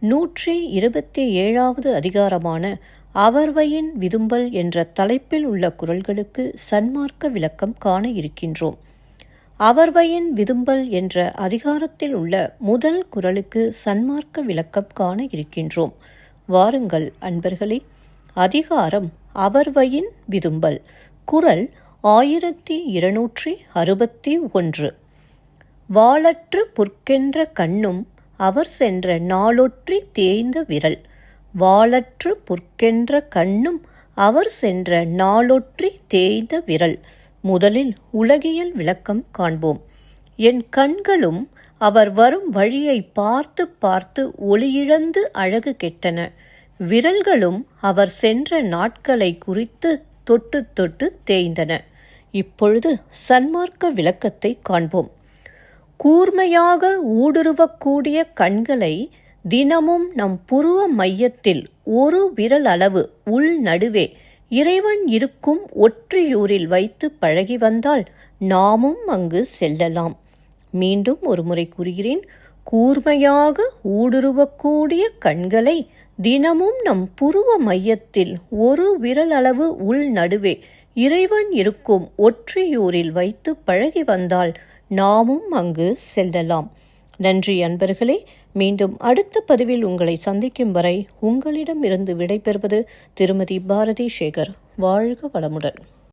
நூற்றி இருபத்தி ஏழாவது அதிகாரமான அவர்வையின் விதும்பல் என்ற தலைப்பில் உள்ள குரல்களுக்கு சன்மார்க்க விளக்கம் காண இருக்கின்றோம். அவர்வையின் விதும்பல் என்ற அதிகாரத்தில் உள்ள முதல் குரலுக்கு சன்மார்க்க விளக்கம் காண இருக்கின்றோம். வாருங்கள் அன்பர்களே அதிகாரம் அவர்வையின் விதும்பல். குரல் ஆயிரத்தி இருநூற்றி அறுபத்தி ஒன்று. வாளற்று புற்கென்ற கண்ணும் அவர் சென்ற நாளொற்றி தேய்ந்த விரல். வாளற்று புற்கென்ற கண்ணும் அவர் சென்ற நாளொற்றி தேய்ந்த விரல். முதலில் உலகியல் விளக்கம் காண்போம். என் கண்களும் அவர் வரும் வழியை பார்த்து பார்த்து ஒளியிழந்து அழகு கெட்டன. விரல்களும் அவர் சென்ற நாட்களை குறித்து தொட்டு தொட்டு தேய்ந்தன. இப்பொழுது சன்மார்க்க விளக்கத்தை காண்போம். கூர்மையாக ஊடுருவக்கூடிய கண்களை தினமும் நம் புருவ மையத்தில் ஒரு விரல் அளவு உள் நடுவே இறைவன் இருக்கும் ஒற்றியூரில் வைத்து பழகி வந்தால் நாமும் அங்கு செல்லலாம். மீண்டும் ஒரு முறை கூறுகிறேன். கூர்மையாக ஊடுருவக்கூடிய கண்களை தினமும் நம் புருவ மையத்தில் ஒரு விரல் அளவு உள் நடுவே இறைவன் இருக்கும் ஒற்றியூரில் வைத்து பழகி வந்தால் நாமும் அங்கு செல்லலாம். நன்றி அன்பர்களே மீண்டும் அடுத்த பதிவில் உங்களை சந்திக்கும் வரை உங்களிடமிருந்து விடைபெறுவது திருமதி பாரதி சேகர் வாழ்க வளமுடன்.